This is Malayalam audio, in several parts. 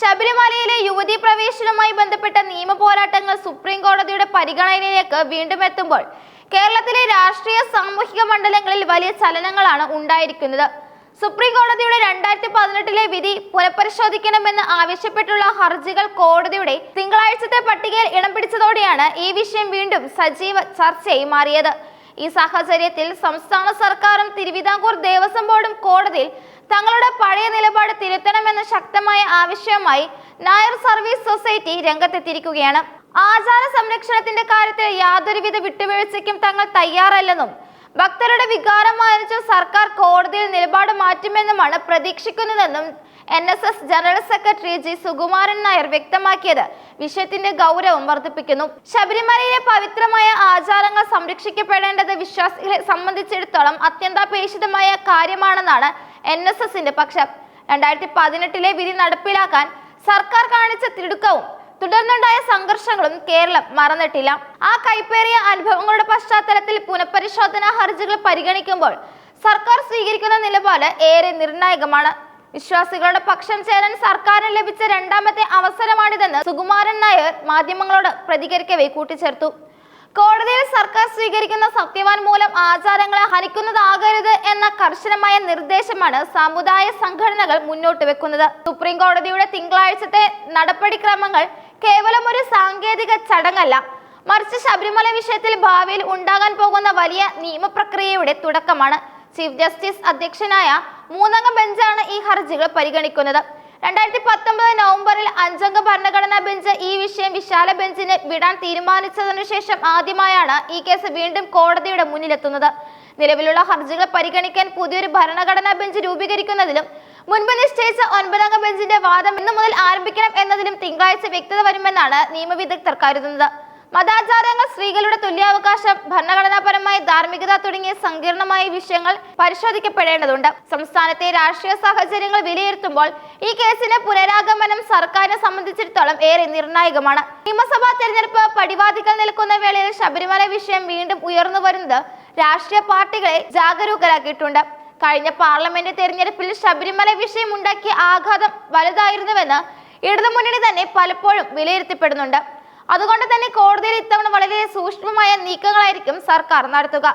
ശബരിമലയിലെ യുവതി പ്രവേശനവുമായി ബന്ധപ്പെട്ട നിയമ പോരാട്ടങ്ങൾ സുപ്രീം കോടതിയുടെ പരിഗണനയിലേക്ക് വീണ്ടും എത്തുമ്പോൾ കേരളത്തിലെ രാഷ്ട്രീയ സാമൂഹിക മണ്ഡലങ്ങളിൽ വലിയ ചലനങ്ങളാണ് ഉണ്ടായിരിക്കുന്നത്. സുപ്രീം കോടതിയുടെ രണ്ടായിരത്തി പതിനെട്ടിലെ വിധി പുനഃപരിശോധിക്കണമെന്ന് ആവശ്യപ്പെട്ടുള്ള ഹർജികൾ കോടതിയുടെ തിങ്കളാഴ്ചത്തെ പട്ടികയിൽ ഇടം പിടിച്ചതോടെയാണ് ഈ വിഷയം വീണ്ടും സജീവ ചർച്ചയായി മാറിയത്. ഈ സാഹചര്യത്തിൽ സംസ്ഥാന സർക്കാരും തിരുവിതാംകൂർ ദേവസ്വം ബോർഡും കോടതിയിൽ തങ്ങളുടെ പഴയ നിലപാട് തിരുത്തണമെന്ന ശക്തമായ ആവശ്യവുമായി നായർ സർവീസ് സൊസൈറ്റി രംഗത്തെത്തിയിരിക്കുകയാണ്. ആചാര സംരക്ഷണത്തിന്റെ കാര്യത്തിൽ യാതൊരുവിധ വിട്ടുവീഴ്ചയ്ക്കും തങ്ങൾ തയ്യാറല്ലെന്നും ഭക്തരുടെ വികാരം മാനിച്ച് സർക്കാർ കോടതിയിൽ നിലപാട് മാറ്റുമെന്നുമാണ് പ്രതീക്ഷിക്കുന്നതെന്നും N S S general secretary G Sukumaran Nair വ്യക്തമാക്കിയത് വിഷയത്തിന്റെ ഗൗരവം വർദ്ധിപ്പിക്കുന്നു. ശബരിമലയിലെ പവിത്രമായ ആചാരങ്ങൾ സംരക്ഷിക്കപ്പെടേണ്ടത് വിശ്വാസികളെ സംബന്ധിച്ചിടത്തോളം അത്യന്താപേക്ഷിതമായ കാര്യമാണെന്നാണ് എൻ എസ് എസിന്റെ പക്ഷം. രണ്ടായിരത്തി പതിനെട്ടിലെ വിധി നടപ്പിലാക്കാൻ സർക്കാർ കാണിച്ച തിടുക്കവും തുടർന്നുണ്ടായ സംഘർഷങ്ങളും കേരളം മറന്നിട്ടില്ല. ആ കൈപ്പേറിയ അനുഭവങ്ങളുടെ പശ്ചാത്തലത്തിൽ പുനഃപരിശോധനാ ഹർജികൾ പരിഗണിക്കുമ്പോൾ സർക്കാർ സ്വീകരിക്കുന്ന നിലപാട് ഏറെ നിർണായകമാണ്. വിശ്വാസികളുടെ പക്ഷം ചേരാൻ സർക്കാരിന് ലഭിച്ച രണ്ടാമത്തെ അവസരമാണിതെന്ന് സുകുമാരൻ നായർ മാധ്യമങ്ങളോട് പ്രതികരിക്കവേ കൂട്ടിച്ചേർത്തു. കോടതിയിൽ സർക്കാർ സ്വീകരിക്കുന്ന സത്യവാൻ മൂലം ആചാരങ്ങളെ ഹനിക്കുന്നതാകരുത് എന്ന കർശനമായ നിർദ്ദേശമാണ് സമുദായ സംഘടനകൾ മുന്നോട്ട് വെക്കുന്നത്. സുപ്രീം കോടതിയുടെ തിങ്കളാഴ്ചത്തെ നടപടിക്രമങ്ങൾ കേവലം ഒരു സാങ്കേതിക ചടങ്ങല്ല. മറിച്ച് ശബരിമല വിഷയത്തിൽ ഭാവിയിൽ ഉണ്ടാകാൻ പോകുന്ന വലിയ നിയമപ്രക്രിയയുടെ തുടക്കമാണ്. ചീഫ് ജസ്റ്റിസ് അധ്യക്ഷനായ മൂന്നംഗ ബെഞ്ചാണ് ഈ ഹർജികൾ പരിഗണിക്കുന്നത്. രണ്ടായിരത്തി പത്തൊമ്പത് നവംബറിൽ അഞ്ചംഗ ഭരണഘടനാ ബെഞ്ച് ഈ വിഷയം വിശാല ബെഞ്ചിന് വിടാൻ തീരുമാനിച്ചതിനു ശേഷം ആദ്യമായാണ് ഈ കേസ് വീണ്ടും കോടതിയുടെ മുന്നിലെത്തുന്നത്. നിലവിലുള്ള ഹർജികൾ പരിഗണിക്കാൻ പുതിയൊരു ഭരണഘടനാ ബെഞ്ച് രൂപീകരിക്കുന്നതിലും മുൻപ് നിശ്ചയിച്ച ഒൻപതംഗ ബെഞ്ചിന്റെ വാദം ഇന്നു മുതൽ ആരംഭിക്കണം എന്നതിലും തിങ്കളാഴ്ച വ്യക്തത വരുമെന്നാണ് നിയമവിദഗ്ധർ കരുതുന്നത്. മതാചാരങ്ങൾ സ്ത്രീകളുടെ തുല്യാവകാശം ഭരണഘടനാപരമായ ധാർമ്മികത തുടങ്ങിയ സങ്കീർണമായ വിഷയങ്ങൾ പരിശോധിക്കപ്പെടേണ്ടതുണ്ട്. സംസ്ഥാനത്തെ രാഷ്ട്രീയ സാഹചര്യങ്ങൾ വിലയിരുത്തുമ്പോൾ ഈ കേസിലെ പുനരാഗമനം സർക്കാരിനെ സംബന്ധിച്ചിടത്തോളം ഏറെ നിർണായകമാണ്. നിയമസഭാ തെരഞ്ഞെടുപ്പ് പടിവാദികൾ നിൽക്കുന്ന വേളയിൽ ശബരിമല വിഷയം വീണ്ടും ഉയർന്നു വരുന്നത് രാഷ്ട്രീയ പാർട്ടികളെ ജാഗരൂകരാക്കിയിട്ടുണ്ട്. കഴിഞ്ഞ പാർലമെന്റ് തെരഞ്ഞെടുപ്പിൽ ശബരിമല വിഷയം ഉണ്ടാക്കിയ ആഘാതം വലുതായിരുന്നുവെന്ന് ഇടതുമുന്നണി തന്നെ പലപ്പോഴും വിലയിരുത്തപ്പെടുന്നുണ്ട്. അതുകൊണ്ട് തന്നെ കോടതിയിൽ ഇത്തവണ വളരെ സൂക്ഷ്മമായ നീക്കങ്ങളായിരിക്കും സർക്കാർ നടത്തുക.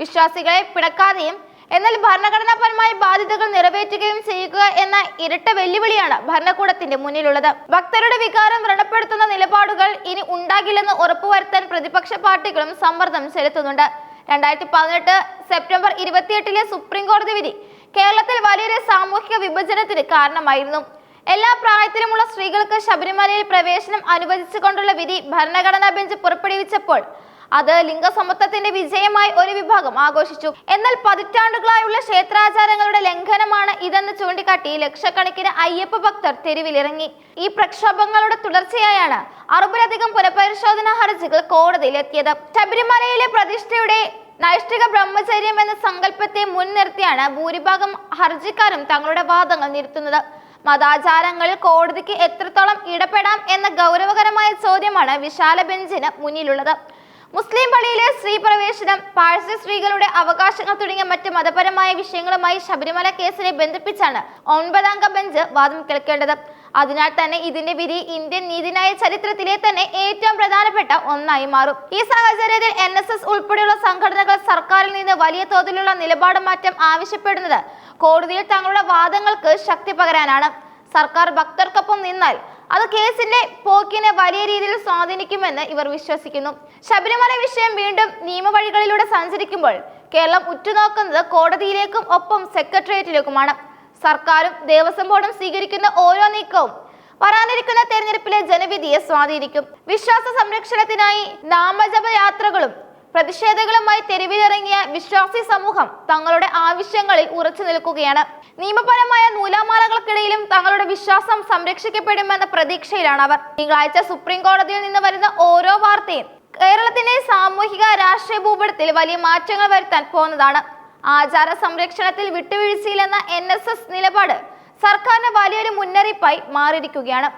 വിശ്വാസികളെ പിടക്കാതെയും എന്നാൽ ഭരണഘടനാപരമായ ബാധ്യതകൾ നിറവേറ്റുകയും ചെയ്യുക എന്ന ഇരട്ട വെല്ലുവിളിയാണ് ഭരണകൂടത്തിന്റെ മുന്നിലുള്ളത്. ഭക്തരുടെ വികാരം വ്രണപ്പെടുത്തുന്ന നിലപാടുകൾ ഇനി ഉണ്ടാകില്ലെന്ന് ഉറപ്പുവരുത്താൻ പ്രതിപക്ഷ പാർട്ടികളും സമ്മർദ്ദം ചെലുത്തുന്നുണ്ട്. രണ്ടായിരത്തി പതിനെട്ട് സെപ്റ്റംബർ ഇരുപത്തിയെട്ടിലെ സുപ്രീം കോടതി വിധി കേരളത്തിൽ വലിയൊരു സാമൂഹിക വിഭജനത്തിന് കാരണമായിരുന്നു. എല്ലാ പ്രായത്തിലുമുള്ള സ്ത്രീകൾക്ക് ശബരിമലയിൽ പ്രവേശനം അനുവദിച്ചുകൊണ്ടുള്ള വിധി ഭരണഘടനാ ബെഞ്ച് പുറപ്പെടുവിച്ചപ്പോൾ അത് ലിംഗസമത്വത്തിന്റെ വിജയമായി ഒരു വിഭാഗം ആഘോഷിച്ചു. എന്നാൽ പതിറ്റാണ്ടുകളായുള്ള ക്ഷേത്രാചാരങ്ങളുടെ ലംഘനമാണ് ഇതെന്ന് ചൂണ്ടിക്കാട്ടി ലക്ഷക്കണക്കിന് അയ്യപ്പ ഭക്തർ തെരുവിലിറങ്ങി. ഈ പ്രക്ഷോഭങ്ങളുടെ തുടർച്ചയായാണ് അറുപതിലധികം പുനഃപരിശോധനാ ഹർജികൾ കോടതിയിലെത്തിയത്. ശബരിമലയിലെ പ്രതിഷ്ഠയുടെ നൈഷ്ഠിക ബ്രഹ്മചര്യം എന്ന സങ്കല്പത്തെ മുൻനിർത്തിയാണ് ഭൂരിഭാഗം ഹർജിക്കാരും തങ്ങളുടെ വാദങ്ങൾ നിരത്തുന്നത്. മതാചാരങ്ങളിൽ കോടതിക്ക് എത്രത്തോളം ഇടപെടാം എന്ന ഗൗരവകരമായ ചോദ്യമാണ് വിശാല ബെഞ്ചിന് മുന്നിലുള്ളത്. മുസ്ലിം പള്ളിയിലെ സ്ത്രീ പ്രവേശനം പാഴ്സി സ്ത്രീകളുടെ അവകാശങ്ങൾ തുടങ്ങിയ മറ്റ് മതപരമായ വിഷയങ്ങളുമായി ശബരിമല കേസിനെ ബന്ധിപ്പിച്ചാണ് ഒൻപതംഗ ബെഞ്ച് വാദം കേൾക്കേണ്ടത്. അതിനാൽ തന്നെ ഇതിന്റെ വിധി ഇന്ത്യൻ നീതിന്യായ ചരിത്രത്തിലെ തന്നെ ഏറ്റവും പ്രധാനപ്പെട്ട ഒന്നായി മാറും. ഈ സാഹചര്യത്തിൽ എൻ എസ് എസ് ഉൾപ്പെടെയുള്ള സംഘടനകൾ സർക്കാരിൽ നിന്ന് വലിയ തോതിലുള്ള നിലപാട് മാറ്റം ആവശ്യപ്പെടുന്നത് കോടതിയിൽ തങ്ങളുടെ വാദങ്ങൾക്ക് ശക്തി പകരാനാണ്. സർക്കാർ ഭക്തർക്കൊപ്പം നിന്നാൽ അത് കേസിന്റെ പോക്കിനെ വലിയ രീതിയിൽ സ്വാധീനിക്കുമെന്ന് ഇവർ വിശ്വസിക്കുന്നു. ശബരിമല വിഷയം വീണ്ടും നിയമവഴികളിലൂടെ സഞ്ചരിക്കുമ്പോൾ കേരളം ഉറ്റുനോക്കുന്നത് കോടതിയിലേക്കും ഒപ്പം സെക്രട്ടേറിയറ്റിലേക്കുമാണ്. സർക്കാരും ദേവസ്വം ബോർഡും സ്വീകരിക്കുന്ന ഓരോ നീക്കവും വരാനിരിക്കുന്ന തെരഞ്ഞെടുപ്പിലെ ജനവിധിയെ സ്വാധീനിക്കും. വിശ്വാസ സംരക്ഷണത്തിനായി നാമജപ യാത്രകളും പ്രതിഷേധങ്ങളുമായി തെരുവിലിറങ്ങിയ വിശ്വാസി സമൂഹം തങ്ങളുടെ ആവശ്യങ്ങളിൽ ഉറച്ചു നിൽക്കുകയാണ്. നിയമപരമായ നൂലാമാലകൾക്കിടയിലും തങ്ങളുടെ വിശ്വാസം സംരക്ഷിക്കപ്പെടുമെന്ന പ്രതീക്ഷയിലാണ് അവർ. തിങ്കളാഴ്ച സുപ്രീം കോടതിയിൽ നിന്ന് വരുന്ന ഓരോ വാർത്തയും കേരളത്തിന്റെ സാമൂഹിക രാഷ്ട്രീയ ഭൂപടത്തിൽ വലിയ മാറ്റങ്ങൾ വരുത്താൻ പോകുന്നതാണ്. ആചാര സംരക്ഷണത്തിൽ വിട്ടുവീഴ്ചയില്ലെന്ന എൻ എസ് എസ് നിലപാട് സർക്കാരിന് വലിയൊരു മുന്നറിയിപ്പായി മാറിയിരിക്കുകയാണ്.